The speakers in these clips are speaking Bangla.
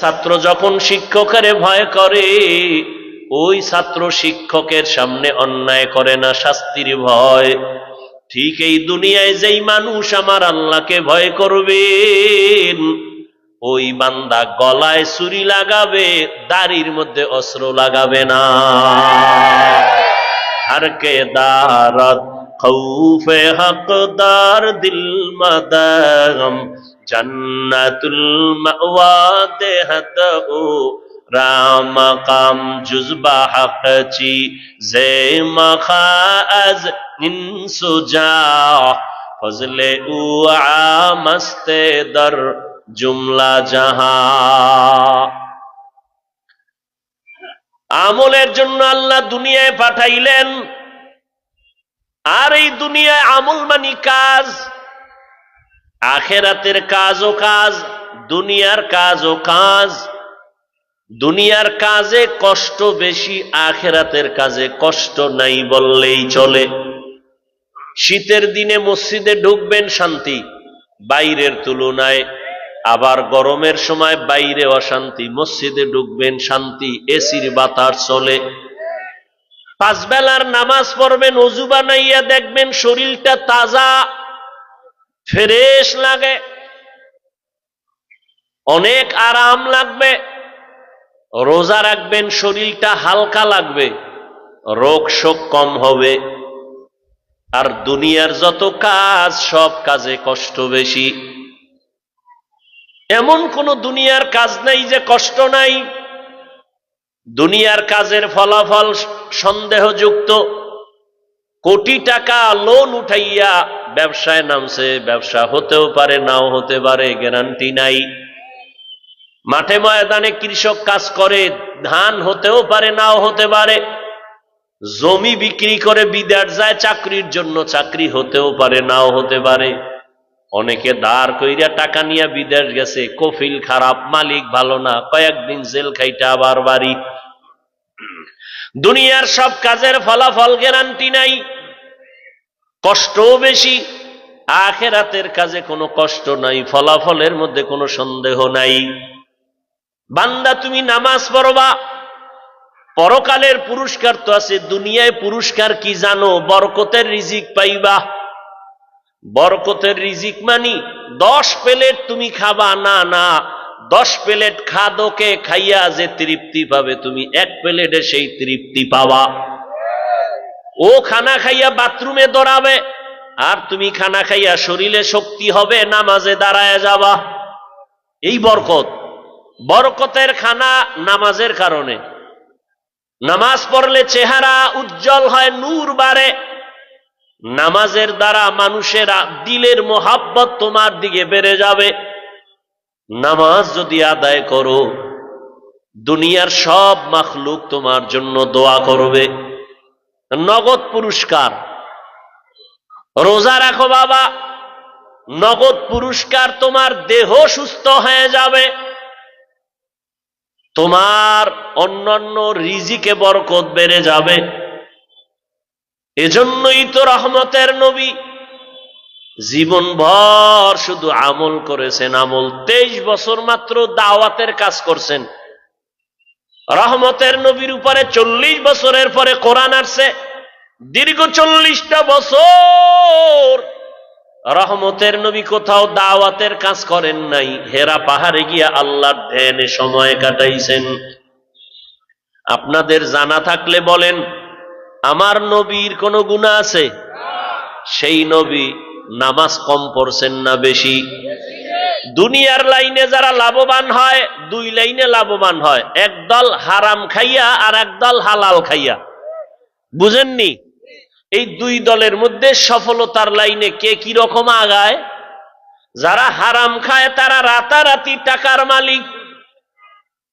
ছাত্র যখন শিক্ষকের ভয় করে, ওই ছাত্র শিক্ষকের সামনে অন্যায় করে না শাস্তির ভয়। ঠিক এই দুনিয়ায় যেই মানুষ আমার আল্লাহকে ভয় করবেন, ওই বান্দা গলায় ছুরি লাগাবে, দাড়ির মধ্যে অস্ত্র লাগাবে না। আর কে দারত খৌফে হকদার দিল মাদাম জন্নতুল মাওয়াতে হাতও রাম কাম জুজবা হাকচি জে মখা ফজলে দর জুমলা জাহা। আমলের জন্য আল্লাহ দুনিয়ায় পাঠাইলেন, আর এই দুনিয়ায় আমল মানি কাজ আখেরাতের কাজও কাজ, দুনিয়ার কাজও কাজ। দুনিয়ার কাজে কষ্ট বেশি, আখেরাতের কাজে কষ্ট নাই বললেই চলে। শীতের দিনে মসজিদে ঢুকবেন শান্তি, বাইরের তুলনায় আবার গরমের সময় বাইরে অশান্তি, মসজিদে ঢুকবেন শান্তি, এসির বাতাস চলে। পাঁচবেলার নামাজ পড়বেন, অজু বানাইয়া দেখবেন শরীরটা তাজা ফ্রেশ লাগে। অনেক আরাম লাগবে। রোজা রাখবেন, শরীরটা হালকা লাগবে। রোগ শোক কম হবে। আর দুনিয়ার যত কাজ, সব কাজে কষ্ট বেশি। এমন কোন দুনিয়ার কাজ নাই যে কষ্ট নাই। দুনিয়ার কাজের ফলাফল সন্দেহযুক্ত। কোটি টাকা লোন উঠাইয়া ব্যবসায় নামছে, ব্যবসা হতেও পারে, নাও হতে পারে গ্যারান্টি নাই। মাঠে ময়দানে কৃষক কাজ করে, ধান হতেও পারে, নাও হতে পারে। জমি বিক্রি করে বিদেশ যায়, চাকরির জন্য চাকরি হতেও পারে, নাও হতে পারে। অনেকে দাঁড় কইরা টাকা নিয়ে বিদেশ গেছে, কফিল খারাপ, মালিক ভালো না, কয়েকদিন জেল খাইটা আবার বাড়ি। দুনিয়ার সব কাজের ফলাফল গ্যারান্টি নাই। কষ্টও বেশি। আখেরাতের কাজে কোনো কষ্ট নাই, ফলাফলের মধ্যে কোনো সন্দেহ নাই। বান্দা, তুমি নামাজ পড়বা। পরকালের পুরস্কার তো আছে, দুনিয়ায় পুরস্কার কি জানো? বরকতের রিজিক পাইবা। বরকতের রিজিক মানি, দশ প্লেট তুমি খাবা, না না। দশ প্লেট খাদোকে খাইয়া যে তৃপ্তি পাবে, তুমি এক প্লেটে সেই তৃপ্তি পাবা। ও খানা খাইয়া বাথরুমে দৌড়াবে, আর তুমি খানা খাইয়া শরীরে শক্তি হবে, নামাজে দাঁড়ায় যাবা। এই বরকত, বরকতের খানা নামাজের কারণে। নামাজ পড়লে চেহারা উজ্জ্বল হয়, নূর বাড়ে। নামাজের দ্বারা মানুষের দিলের মোহাব্বত তোমার দিকে বেড়ে যাবে। নামাজ যদি আদায় করো, দুনিয়ার সব মাখলুক তোমার জন্য দোয়া করবে। নগদ পুরস্কার। রোজা রাখো বাবা। নগদ পুরস্কার তোমার দেহ সুস্থ হয়ে যাবে। তোমার অন্যান্য রিজিকে বরকত বেড়ে যাবে। এজন্যই তো রহমতের নবী জীবন ভর শুধু আমল করেছেন, আমল তেইশ বছর মাত্র দাওয়াতের কাজ করছেন। রহমতের নবীর উপরে চল্লিশ বছরের পরে কোরআন আসছে, দীর্ঘ চল্লিশটা বছর রহমতের নবী কোথাও দাওয়াতের কাজ করেন নাই, হেরা পাহাড়ে গিয়া আল্লাহর ধ্যানে সময় কাটাইছেন। আপনাদের জানা থাকলে বলেন, আমার নবীর কোনো গুণা আছে? সেই নবী নামাজ কম পড়ছেন না বেশি? দুনিয়ার লাইনে যারা লাভবান হয়, দুই লাইনে লাভবান হয়। একদল হারাম খাইয়া আর একদল হালাল খাইয়া। বুঝেননি? এই দুই দলের মধ্যে সফলতার লাইনে কে কি রকম আগায়? যারা হারাম খায়, তারা রাতারাতি টাকার মালিক।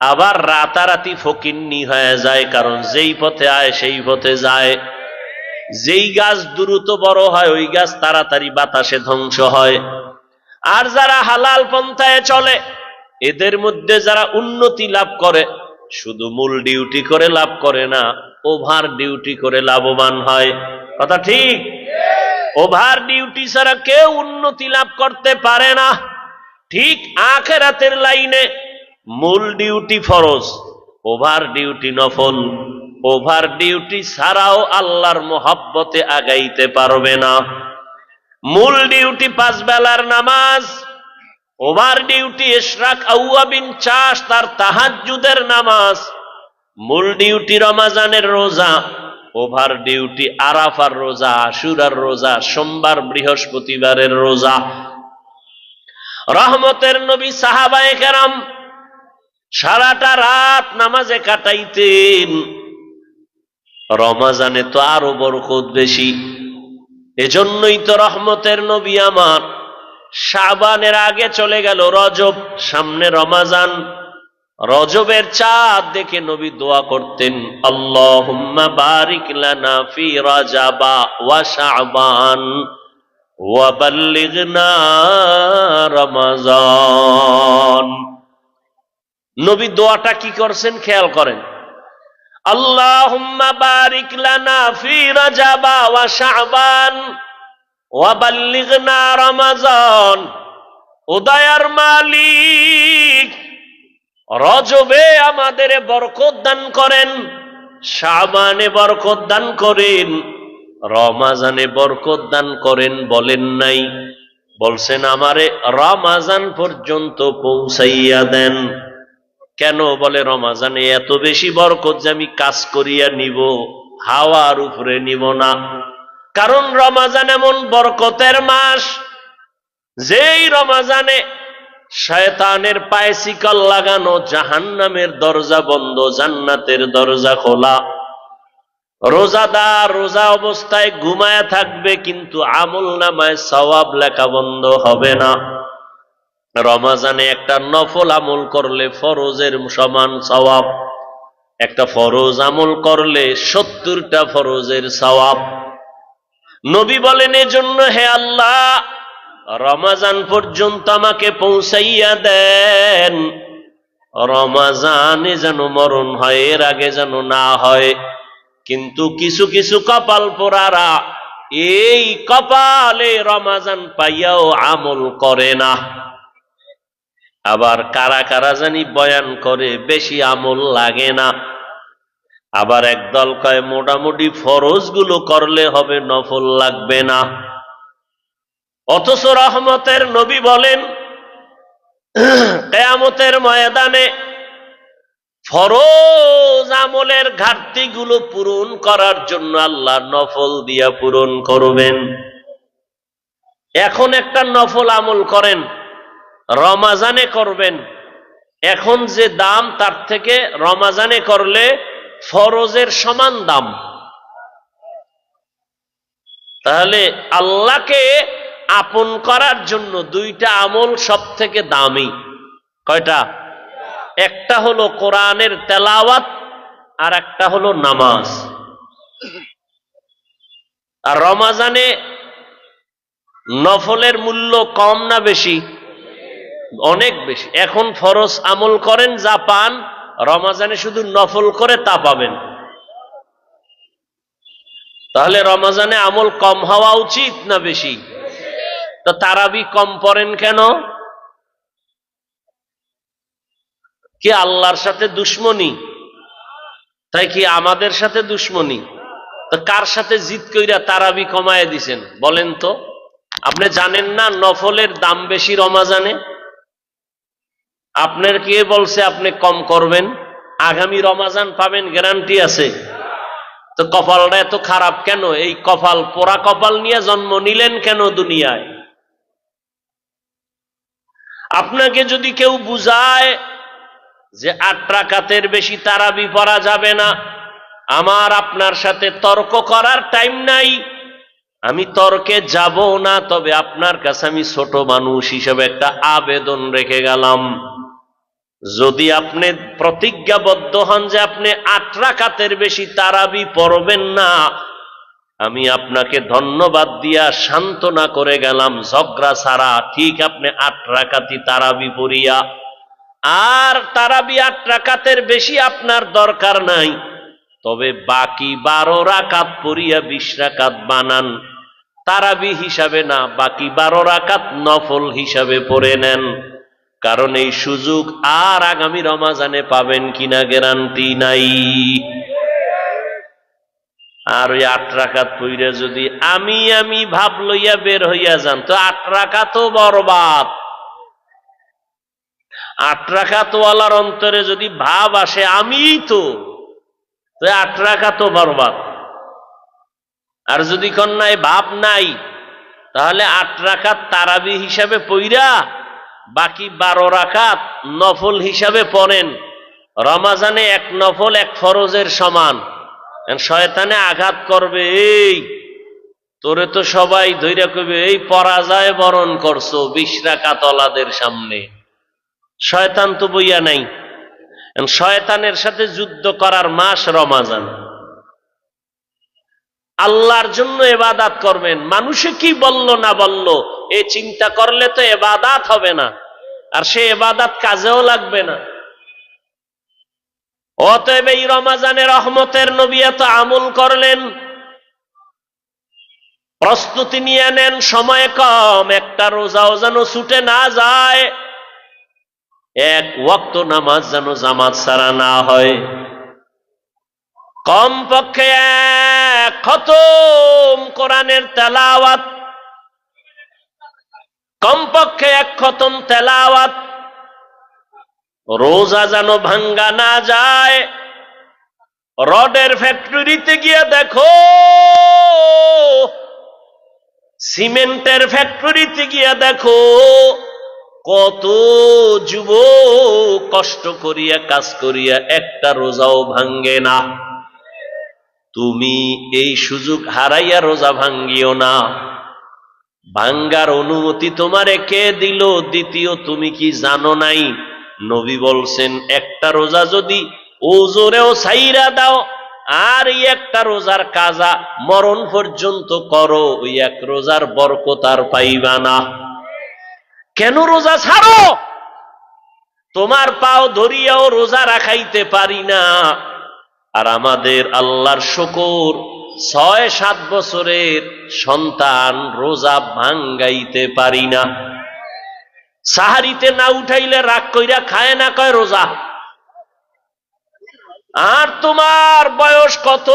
আবার রাতারাতি ফকিন্নি হয়ে যায়, কারণ যেই পথে আয়, সেই পথে যায়। যেই গাছ দ্রুত বড় হয়, ওই গাছ তাড়াতাড়ি বাতাসে ধ্বংস হয়। আর যারা হালাল পন্থায় চলে, এদের মধ্যে যারা উন্নতি লাভ করে, শুধু মূল ডিউটি করে লাভ করে না, ওভার ডিউটি করে লাভবান হয়। কথা ঠিক? ওভার ডিউটি ছাড়া কেউ উন্নতি লাভ করতে পারে না। ঠিক আখেরাতের লাইনে মূল ডিউটি ফরজ, ওভার ডিউটি নফল। ওভার ডিউটি ছাড়াও আল্লাহর মোহাব্বতে আগাইতে পারবে না। মূল ডিউটি পাঁচ বেলার নামাজ ওভার ডিউটি ইশরাক আউয়াবিন চাষ তার তাহাজ্জুদের নামাজ, মূল ডিউটি রমাজানের রোজা ওভার ডিউটি আরাফার রোজা, আশুরার রোজা, সোমবার বৃহস্পতিবারের রোজা। রহমতের নবী সাহাবায়ে কেরাম সারাটা রাত নামাজে কাটাইতেন। রমাজানে তো আরও বরকত বেশি। এজন্যই তো রহমতের নবী আমার শাবানের আগে চলে গেল রজব, সামনে রমাজান। রজবের চাঁদ দেখে নবী দোয়া করতেন রাজাবা ওয়া ওয়া রমাজান। নবী দোয়াটা কি করছেন? খেয়াল করেন। আল্লাহুম্মা বারিক লানা ফি রাজাবা ওয়া বাল্লিগনা রমাজান। উদয়ার মালিক রজবে আমাদের বরকত দান করেন, শাবানে বরকত দান করেন, রমাজানে বরকত দান করেন বলেন নাই। বলছেন, আমারে রমাজান পর্যন্ত পৌঁছাইয়া দেন। কেন বলে রমাজানে এত বেশি বরকত যে আমি কাজ করিয়া নিব, হাওয়ার উপরে নিব না। কারণ রমাজান এমন বরকতের মাস, যেই রমাজানে শয়তানের পায়ে শিকল লাগানো জাহান্নামের দরজা বন্ধ, জান্নাতের দরজা খোলা। রোজাদার রোজা অবস্থায় ঘুমায়া থাকবে, কিন্তু আমল নামায় সওয়াব লেখা বন্ধ হবে না। রমাজানে একটা নফল আমল করলে ফরজের সমান সওয়াব, একটা ফরজ আমল করলে সত্তরটা ফরজের সওয়াব। নবী বলেন, এজন্য হে আল্লাহ, রমাজান পর্যন্ত আমাকে পৌঁছাইয়া দেন। রমাজানে যেন মরণ হয়, এর আগে যেন না হয়। কিন্তু কিছু কিছু কপাল পোড়ারা এই কপালে রমাজান পাইয়াও আমল করে না। আবার কারা কারা জানি বয়ান করে, বেশি আমল লাগে না। আবার একদল কয়, মোটামুটি ফরজগুলো করলে হবে, নফল লাগবে না। অথচ রহমতের নবী বলেন, কেয়ামতের ময়দানে ফরজ আমলের ঘাটতিগুলো পূরণ করার জন্য আল্লাহ নফল দিয়া পূরণ করবেন। এখন একটা নফল আমল করেন। রমাজানে করবেন। এখন যে দাম, তার থেকে রমাজানে করলে ফরজের সমান দাম। তাহলে আল্লাহকে আপন করার জন্য দুইটা আমল সব থেকে দামি। কয়টা? একটা হলো কোরআনের তেলাওয়াত, আর একটা হলো নামাজ। আর রমাজানে নফলের মূল্য কম না বেশি? অনেক বেশি। এখন ফরজ আমল করেন, যা পান, রমাজানে শুধু নফল করে তা পাবেন। তাহলে রমাজানে আমল কম হওয়া উচিত না বেশি? তো তারাবি কম পড়েন কেন? কি আল্লাহর সাথে দুশ্মনী? তাই কি আমাদের সাথে দুশ্মনী? তো কার সাথে জিত কইরা তারাবি কমায় দিছেন? বলেন তো। আপনি জানেন না নফলের দাম বেশি রমাজানে? আপনার কে বলছে আপনি কম করবেন? আগামী রমাজান পাবেন গ্যারান্টি আছে। তো কপালটা এত খারাপ কেন? এই কপাল, পোড়া কপাল নিয়ে জন্ম নিলেন কেন দুনিয়ায়? আপনাকে যদি কেউ বুঝায় যে আট রাকাতের বেশি তারাবি পড়া যাবে না, আমার আপনার সাথে তর্ক করার টাইম নাই। আমি তর্কে যাব না, তবে আপনার কাছে আমি ছোট মানুষ হিসেবে একটা আবেদন রেখে গেলাম। যদি আপনি প্রতিজ্ঞাবদ্ধ হন যে আপনি আট রাকাতের বেশি তারাবি পড়বেন না, আমি আপনাকে ধন্যবাদ দিয়া সান্ত্বনা করে গেলাম, ঝগড়া ছাড়া। ঠিক আপনি আট রাকাতি তারাবি পড়িয়া, আর তারাবি আট রাকাতের বেশি আপনার দরকার নাই। তবে বাকি বারো রাকাত পড়িয়া বিশ রাকাত বানান, তারাবি হিসাবে না, বাকি বারো রাকাত নফল হিসাবে পড়ে নেন। কারণ এই সুযোগ আর আগামী রমাজানে পাবেন কিনা গ্যারান্টি নাই। আর ওই আট রাকাত পইরা যদি আমি আমি ভাব লইয়া বের হইয়া যান, তো আট রাকাতও বরবাদ। আট রাকাতওয়ালার অন্তরে যদি ভাব আসে আমিই তো আট রাকাতও বরবাদ। আর যদি কন্যায় ভাব নাই, তাহলে আট রাকাত তারাবি হিসাবে পইরা বাকি বারো রাকাত নফল হিসাবে পড়েন। রমাজানে এক নফল, এক ফরজের সমান। শয়তানে আঘাত করবে, এই, তোরে তো সবাই ধৈর্য করবে এই পরাজয় বরণ করছ বিশ রাকাতলাদের সামনে। শয়তান তো বইয়া নাই। শয়তানের সাথে যুদ্ধ করার মাস রমাজান। আল্লাহর জন্য এবাদাত করবেন। মানুষে কি বলল না বলল, এ চিন্তা করলে তো এবাদাত হবে না। আর সে এবাদাত কাজেও লাগবে না। অতএব এই রমাজানের রহমতের নবী এত আমল করলেন। প্রস্তুতি নিয়ে নেন, সময় কম, একটা রোজাও যেন ছুটে না যায়। এক ওয়াক্ত নামাজ যেন জামাত সারা না হয়। কমপক্ষে এক খতম কোরআনের তেলাওয়াত। কমপক্ষে এক খতম তেলাওয়াত। রোজা যেন ভাঙ্গা না যায়। রডের ফ্যাক্টরিতে গিয়ে দেখো। সিমেন্টের ফ্যাক্টরিতে গিয়ে দেখো। কত যুব কষ্ট করিয়া কাজ করিয়া একটা রোজাও ভাঙ্গে না। তুমি এই সুযোগ হারাইয়া রোজা ভাঙ্গিও না। ভাঙ্গার অনুমতি তোমারে কে দিল? দ্বিতীয়, তুমি কি জানো নাই? নবী বলছেন, একটা রোজা যদি ওজোরেও সাইরা দাও, আর একটা রোজার কাজা মরণ পর্যন্ত করো, ওই এক রোজার বরকত আর পাইবা না। কেন রোজা ছাড়ো? তোমার পাও ধরিয়াও রোজা রাখাইতে পারি না। আর আমাদের আল্লাহর শকর ছয়, সাত বছরের সন্তান রোজা ভাঙ্গাইতে পারি না। সাহারিতে না উঠাইলে রাগ কইরা খায় না কয় রোজা? আর তোমার বয়স কত?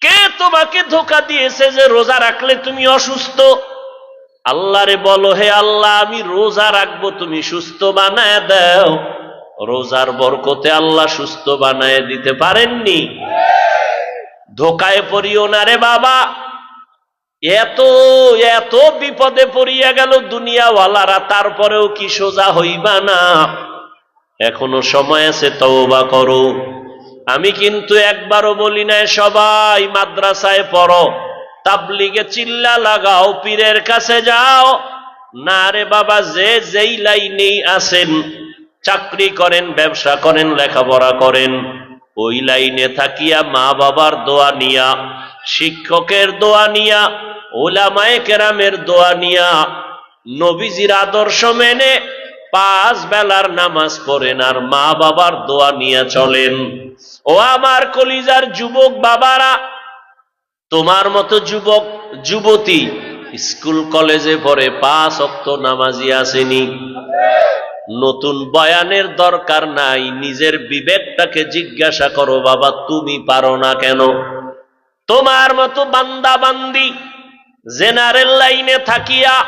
কে তোমাকে ধোকা দিয়েছে যে রোজা রাখলে তুমি অসুস্থ? আল্লাহরে বলো, হে আল্লাহ, আমি রোজা রাখব, তুমি সুস্থ বানায় দাও। রোজার বরকতে আল্লাহ সুস্থ বানায় দিতে পারেননি। ধোকায় পড়িও না রে বাবা। এত এত বিপদে পড়িয়া গেল দুনিয়াওয়ালারা, তারপরেও কি সোজা হইবা না? এখনও সময় আছে, তওবা করো। আমি কিন্তু একবারও বলি না সবাই মাদ্রাসায় পড়ো। তাবলিগে চিল্লা লাগাও, পীরের কাছে যাও। না রে বাবা, যে যেই লাইনেই আছেন চাকরি করেন, ব্যবসা করেন, লেখাপড়া করেন। ওই লাইনে থাকিয়া মা বাবার দোয়া নিয়া, শিক্ষকের দোয়া নিয়া, ওলামায়ে কেরামের দোয়া নিয়া, নবীজির আদর্শ মেনে পাঁচ বেলার নামাজ পড়েন আর মা বাবার দোয়া নিয়ে চলেন। ও আমার কলিজার যুবক বাবারা, তোমার মতো যুবক, যুবতী স্কুল কলেজে পড়ে পাঁচ অক্ত নামাজি আসেনি। নতুন বয়ানের দরকার নাই, নিজের বিবেকটাকে জিজ্ঞাসা করো, বাবা, তুমি পারো না কেন? তোমার মতো বান্দা বান্দি, জেনারেল লাইনে থাকিয়া,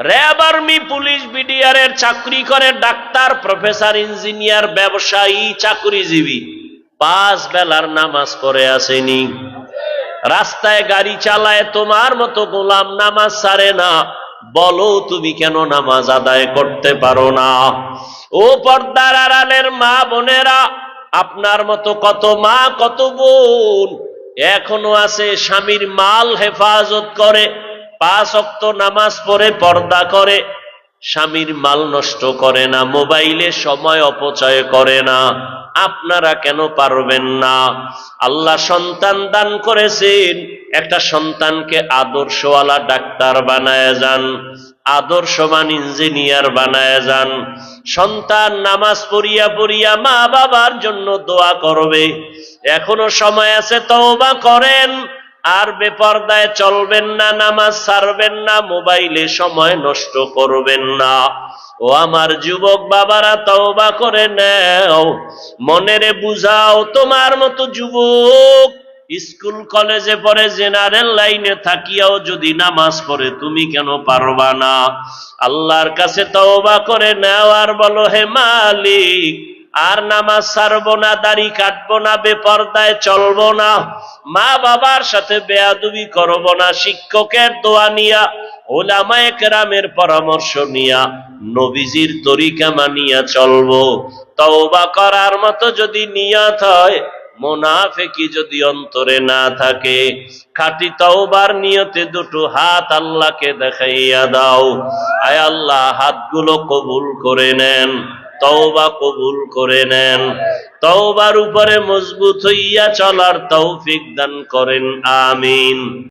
র্যাব আর্মি, পুলিশ বিডিআরের চাকরি করে, ডাক্তার, প্রফেসর, ইঞ্জিনিয়ার, ব্যবসায়ী, চাকরিজীবী, পাঁচ বেলার নামাজ পড়ে আসেনি। রাস্তায় গাড়ি চালায়, তোমার মতো গোলাম নামাজ সারে না। বলো, তুমি কেন নামাজ আদায় করতে পারো না? ও পর্দার আড়ালের মা বোনেরা, আপনার মতো কত মা, কত বোন। এখনও আছে স্বামীর মাল হেফাজত করে, পাঁচ অক্ত নামাজ পড়ে, পর্দা করে। স্বামীর মাল নষ্ট করে না, মোবাইলে সময় অপচয় করে না। আপনারা কেন পারবেন না? আল্লাহ সন্তান দান করেছেন। একটা সন্তানকে আদর্শওয়ালা ডাক্তার বানায় যান, আদর্শবান ইঞ্জিনিয়ার বানায় যান। সন্তান নামাজ পড়িয়া পড়িয়া মা বাবার জন্য দোয়া করবে। এখনও সময় আছে তওবা করেন। আর বেপর্দায় চলবেন না, নামাজ ছাড়বেন না, মোবাইলে সময় নষ্ট করবেন না। ও আমার যুবক বাবারা, তওবা করে নেও। মনেরে বুঝাও, তোমার মতো যুবক স্কুল, কলেজে পড়ে, জেনারেল লাইনে থাকিয়াও যদি নামাজ পড়ে, তুমি কেন পারবা না? আল্লাহর কাছে তওবা করে নেও আর বলো, হে মালিক আর নামাজ ছাড়বো না, দাড়ি কাটবো না, বেপর্দায় চলবো না, মা বাবার সাথে বেয়াদুবি করব না, শিক্ষকের দোয়া নিয়া, ওলামায়ে কেরামের পরামর্শ নিয়া, নবীজির তরিকা মানিয়া চলবো। তওবা করার মতো যদি নিয়ত হয়, মোনাফেকি যদি অন্তরে না থাকে, খাটি তওবার নিয়তে দুটো হাত আল্লাহকে দেখাইয়া দাও। আয় আল্লাহ, হাতগুলো কবুল করে নেন। তওবা কবুল করে নেন। তওবার উপরে মজবুত হইয়া চলার তৌফিক দান করেন আমিন।